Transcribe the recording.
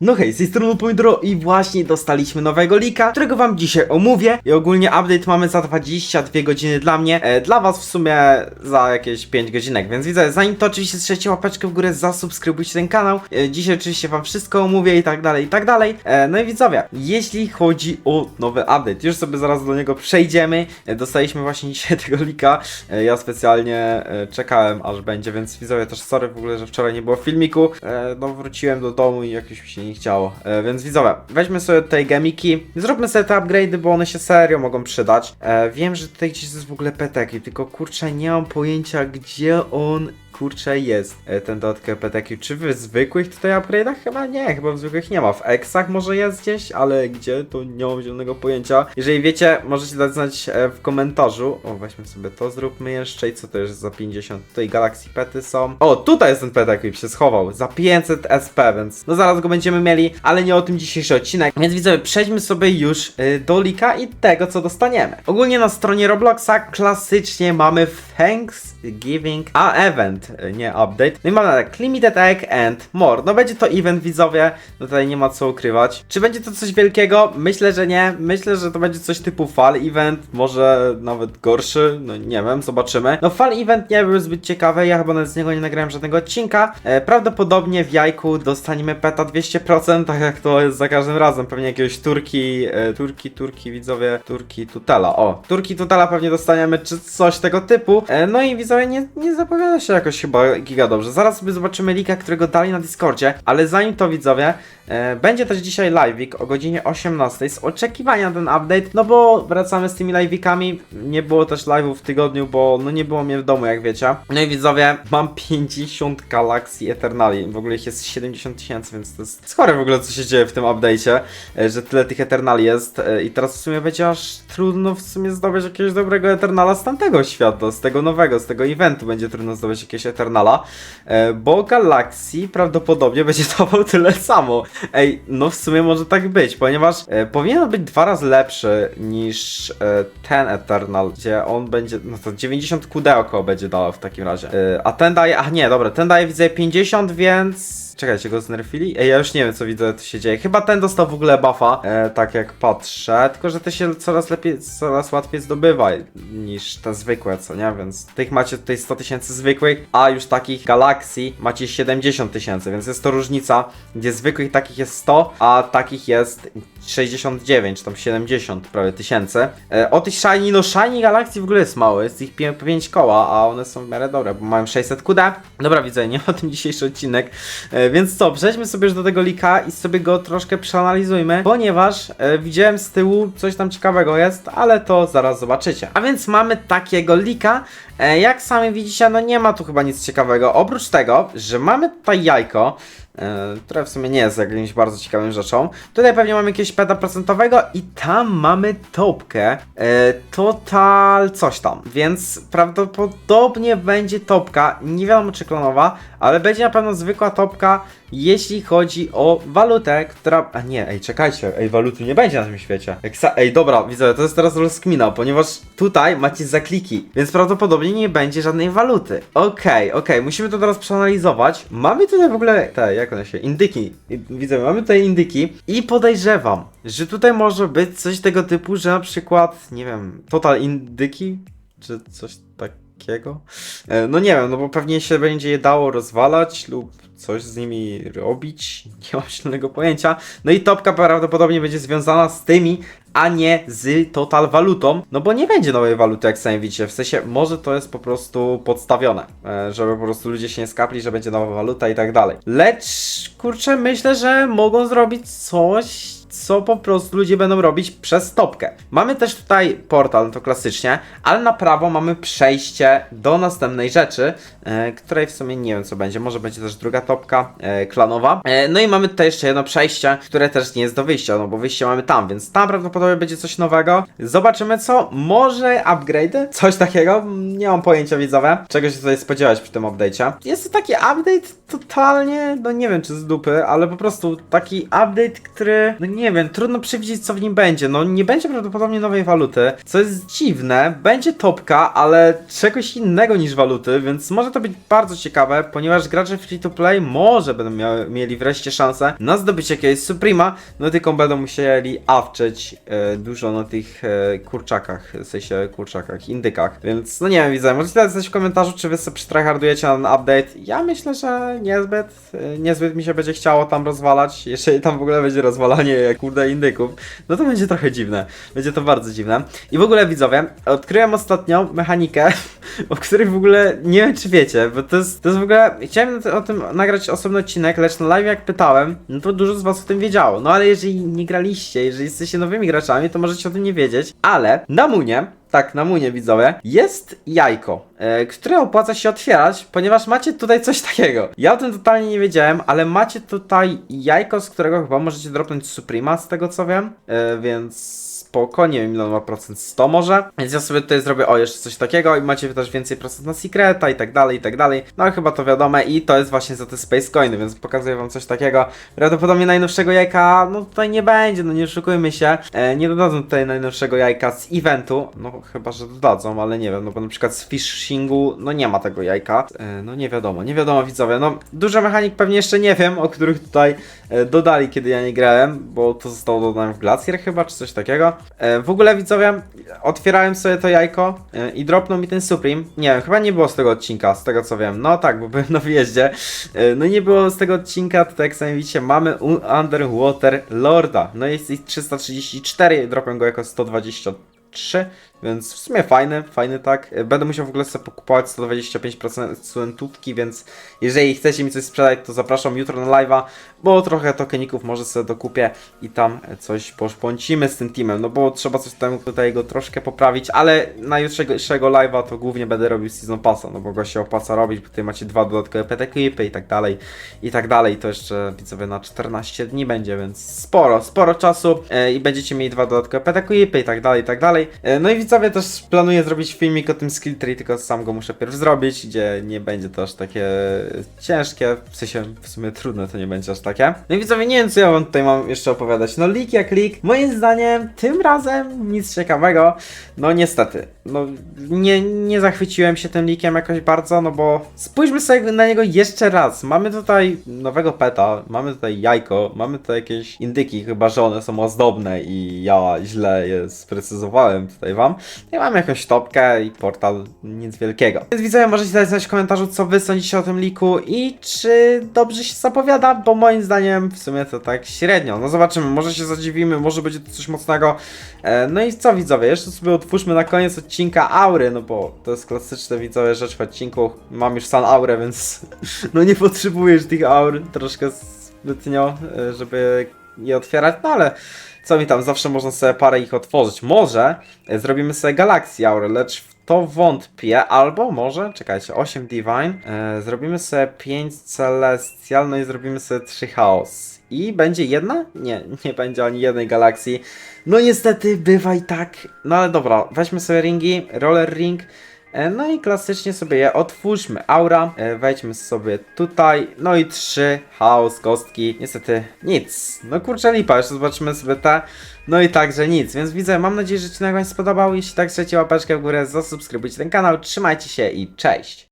No hej, z tej strony Pomidoro i właśnie dostaliśmy nowego lika, którego wam dzisiaj omówię. I ogólnie update mamy za 22 godziny dla mnie, e, dla was w sumie za jakieś 5 godzinek, więc widzę, zanim to oczywiście strzelcie łapeczkę w górę, zasubskrybujcie ten kanał, e, dzisiaj oczywiście wam wszystko omówię i tak dalej, i tak dalej, e, no i widzowie, jeśli chodzi o nowy update, już sobie zaraz do niego przejdziemy, e, dostaliśmy właśnie dzisiaj tego lika, e, ja specjalnie e, czekałem aż będzie, więc widzowie też sorry w ogóle, że wczoraj nie było filmiku, e, no wróciłem do domu i jakoś mi się nie chciało, e, więc widzowie, weźmy sobie tutaj gemiki, zróbmy sobie te upgrade'y, bo one się serio mogą przydać. E, wiem, że tutaj gdzieś jest w ogóle peteki, tylko kurczę nie mam pojęcia gdzie on kurczę jest e, ten dodatkowy PTQ. Czy w zwykłych tutaj upgrade'ach? Chyba nie, chyba w zwykłych nie ma. W Exach może jest gdzieś, ale gdzie to nie mam zielonego pojęcia. Jeżeli wiecie, możecie dać znać e, w komentarzu. O, weźmy sobie to, zróbmy jeszcze. I co to jest za 50? Tutaj Galaxy Pety są. O, tutaj jest ten PTQ, się schował. Za 500 SP, więc no zaraz go będziemy mieli, ale nie o tym dzisiejszy odcinek. Więc widzowie, przejdźmy sobie już e, do lika i tego, co dostaniemy. Ogólnie na stronie Robloxa klasycznie mamy Thanksgiving a event, e, nie update. No i mamy tak, limited egg and more. No będzie to event widzowie, no tutaj nie ma co ukrywać. Czy będzie to coś wielkiego? Myślę, że nie. Myślę, że to będzie coś typu fall event, może nawet gorszy, no nie wiem, zobaczymy. No fall event nie był zbyt ciekawy, ja chyba nawet z niego nie nagrałem żadnego odcinka. E, prawdopodobnie w jajku dostaniemy peta 200%, tak jak to jest za każdym razem. Pewnie jakiegoś turki, e, turki, turki, widzowie, turki tutela. O, turki tutela pewnie dostaniemy, czy coś tego typu. E, no i widzowie nie, nie zapowiada się jakoś chyba giga dobrze. Zaraz sobie zobaczymy lika, którego dali na Discordzie, ale zanim to widzowie, e, będzie też dzisiaj live'ik o godzinie 18 z oczekiwania na ten update, no bo wracamy z tymi live'ikami. Nie było też live'ów w tygodniu, bo no nie było mnie w domu, jak wiecie. No i widzowie, mam 50 Galaxy Eternali, w ogóle ich jest 70 tysięcy, więc to jest chore w ogóle co się dzieje w tym update'cie, e, że tyle tych Eternali jest e, i teraz w sumie będzie aż trudno w sumie zdobyć jakiegoś dobrego Eternala z tamtego świata, z tego nowego, z tego eventu będzie trudno zdobyć jakiegoś Eternala, e, bo Galaxy prawdopodobnie będzie dawał tyle samo. Ej, no w sumie może tak być, ponieważ e, powinien być dwa razy lepszy niż e, ten Eternal, gdzie on będzie, no to 90 QD około będzie dawał w takim razie. A ten daje, ach nie, dobra, ten daje widzę 50, więc... Czekajcie, go znerfili? Ej, ja już nie wiem, co widzę, co się dzieje. Chyba ten dostał w ogóle buffa, e, tak jak patrzę, tylko że to się coraz lepiej, coraz łatwiej zdobywa niż te zwykłe, co nie? Więc tych macie tutaj 100 tysięcy zwykłych, a już takich Galaxy macie 70 tysięcy, więc jest to różnica, gdzie zwykłych takich jest 100, a takich jest 69, czy tam 70 prawie tysięcy. E, o tych Shiny, no Shiny Galaxy w ogóle jest mało, jest ich 5 koła, a one są w miarę dobre, bo mają 600 QD. Dobra, widzę, nie o tym dzisiejszy odcinek, e, więc co, przejdźmy sobie już do tego lika i sobie go troszkę przeanalizujmy, ponieważ e, widziałem z tyłu coś tam ciekawego jest, ale to zaraz zobaczycie. A więc mamy takiego lika, e, jak sami widzicie, no nie ma tu chyba nic ciekawego, oprócz tego, że mamy tutaj jajko, e, które w sumie nie jest jakimś bardzo ciekawą rzeczą. Tutaj pewnie mamy jakiegoś peta procentowego i tam mamy topkę e, total coś tam, więc prawdopodobnie będzie topka, nie wiadomo czy klonowa, ale będzie na pewno zwykła topka, jeśli chodzi o walutę, która... A nie, ej, czekajcie, ej, waluty nie będzie na tym świecie. Ej, dobra, widzę, to jest teraz rozkmina, ponieważ tutaj macie zakliki, więc prawdopodobnie nie będzie żadnej waluty. Okej, okej, musimy to teraz przeanalizować. Mamy tutaj w ogóle te, jak one się, indyki. Widzę, mamy tutaj indyki i podejrzewam, że tutaj może być coś tego typu, że na przykład, nie wiem, total indyki, czy coś takiego. E, No nie wiem, no bo pewnie się będzie je dało rozwalać lub coś z nimi robić. Nie mam zielonego pojęcia. No i topka prawdopodobnie będzie związana z tymi, a nie z total walutą. No bo nie będzie nowej waluty, jak sami widzicie. W sensie, może to jest po prostu podstawione, e, żeby po prostu ludzie się nie skapli, że będzie nowa waluta i tak dalej. Lecz, kurczę, myślę, że mogą zrobić coś co po prostu ludzie będą robić przez topkę. Mamy też tutaj portal, no to klasycznie, ale na prawo mamy przejście do następnej rzeczy, e, której w sumie nie wiem co będzie. Może będzie też druga topka e, klanowa. E, no i mamy tutaj jeszcze jedno przejście, które też nie jest do wyjścia, no bo wyjście mamy tam, więc tam prawdopodobnie będzie coś nowego. Zobaczymy co. Może upgrade? Coś takiego? Nie mam pojęcia widzowe. Czego się tutaj spodziewać przy tym update'cie. Jest to taki update totalnie, no nie wiem czy z dupy, ale po prostu taki update, który, no nie nie wiem, trudno przewidzieć co w nim będzie. No nie będzie prawdopodobnie nowej waluty, co jest dziwne. Będzie topka, ale czegoś innego niż waluty, więc może to być bardzo ciekawe, ponieważ gracze free to play może będą miały, mieli wreszcie szansę na zdobycie jakiegoś Suprema, no tylko będą musieli awczeć e, dużo na tych e, kurczakach, w sensie kurczakach, indykach, więc no nie wiem, widzę, możecie dać w komentarzu, czy wy sobie przytryhardujecie na ten update. Ja myślę, że niezbyt, e, niezbyt mi się będzie chciało tam rozwalać, jeżeli tam w ogóle będzie rozwalanie kurde indyków, no to będzie trochę dziwne, będzie to bardzo dziwne. I w ogóle widzowie, odkryłem ostatnio mechanikę, o której w ogóle nie wiem czy wiecie, bo to jest, to jest w ogóle, chciałem o tym nagrać osobny odcinek, lecz na live jak pytałem, no to dużo z was o tym wiedziało, no ale jeżeli nie graliście, jeżeli jesteście nowymi graczami, to możecie o tym nie wiedzieć, ale na Munie, tak, na Munie widzowie, jest jajko, e, które opłaca się otwierać, ponieważ macie tutaj coś takiego. Ja o tym totalnie nie wiedziałem, ale macie tutaj jajko, z którego chyba możecie dropnąć Suprema, z tego co wiem, e, więc spoko, nie wiem ile ma procent, 100 może, więc ja sobie tutaj zrobię, o jeszcze coś takiego i macie też więcej procent na secreta i tak dalej, i tak dalej, no ale chyba to wiadome i to jest właśnie za te space coiny, więc pokazuję wam coś takiego, prawdopodobnie najnowszego jajka, no tutaj nie będzie, no nie oszukujmy się, e, nie dodadzą tutaj najnowszego jajka z eventu, no chyba, że dodadzą, ale nie wiem, no bo na przykład z fishingu, no nie ma tego jajka, e, no nie wiadomo, nie wiadomo widzowie, no dużo mechanik pewnie jeszcze nie wiem, o których tutaj e, dodali, kiedy ja nie grałem, bo to zostało dodane w Glacier chyba, czy coś takiego. E, w ogóle widzowie, otwierałem sobie to jajko i dropnął mi ten Supreme. Nie wiem, chyba nie było z tego odcinka, z tego co wiem. No tak, bo byłem na wyjeździe. No nie było z tego odcinka, tutaj jak sami widzicie, mamy Underwater Lorda. No jest ich 334, dropłem go jako 123. Więc w sumie fajny, fajny tak. Będę musiał w ogóle sobie pokupować 125% studentówki, więc jeżeli chcecie mi coś sprzedać, to zapraszam jutro na live'a, bo trochę tokeników może sobie dokupię i tam coś poszpącimy z tym teamem, no bo trzeba coś tam tutaj go troszkę poprawić, ale na jutrzejszego live'a to głównie będę robił Season Passa, no bo go się opłaca robić, bo tutaj macie dwa dodatkowe pet equipy i tak dalej, i tak dalej, to jeszcze widzowie na 14 dni będzie, więc sporo, sporo czasu e, i będziecie mieli dwa dodatkowe pet equipy i tak dalej, i tak dalej. E, no i widzowie też planuję zrobić filmik o tym skill tree, tylko sam go muszę pierw zrobić, gdzie nie będzie to aż takie ciężkie, w sensie w sumie trudne to nie będzie aż takie. No i widzowie, nie wiem co ja wam tutaj mam jeszcze opowiadać. No lik jak lik, moim zdaniem tym razem nic ciekawego. No niestety, no nie, nie zachwyciłem się tym likiem jakoś bardzo, no bo spójrzmy sobie na niego jeszcze raz. Mamy tutaj nowego peta, mamy tutaj jajko, mamy tutaj jakieś indyki, chyba że one są ozdobne i ja źle je sprecyzowałem tutaj wam. Ja mam jakąś topkę i portal, nic wielkiego. Więc widzowie, możecie dać znać w komentarzu, co wy sądzicie o tym liku i czy dobrze się zapowiada, bo moim zdaniem w sumie to tak średnio. No zobaczymy, może się zadziwimy, może będzie to coś mocnego. E, no i co widzowie, jeszcze sobie otwórzmy na koniec odcinka aury, no bo to jest klasyczne widzowie rzecz w odcinku. Mam już san aurę, więc no nie potrzebujesz tych aur troszkę zbytnio, e, żeby je otwierać, no ale co mi tam, zawsze można sobie parę ich otworzyć. Może e, zrobimy sobie Galaxy Aurę, lecz w to wątpię, albo może, czekajcie, 8 Divine, e, zrobimy sobie 5 Celestial, no i zrobimy sobie 3 Chaos. I będzie jedna? Nie, nie będzie ani jednej galakcji. No niestety, bywa i tak. No ale dobra, weźmy sobie ringi, roller ring. E, No i klasycznie sobie je otwórzmy. Aura, e, wejdźmy sobie tutaj. No i trzy chaos, kostki. Niestety nic. No kurczę lipa, jeszcze zobaczymy sobie te. No i także nic, więc widzę, mam nadzieję, że Ci nagranie spodobał. Jeśli tak, trzecie łapeczkę w górę, zasubskrybujcie ten kanał. Trzymajcie się i cześć!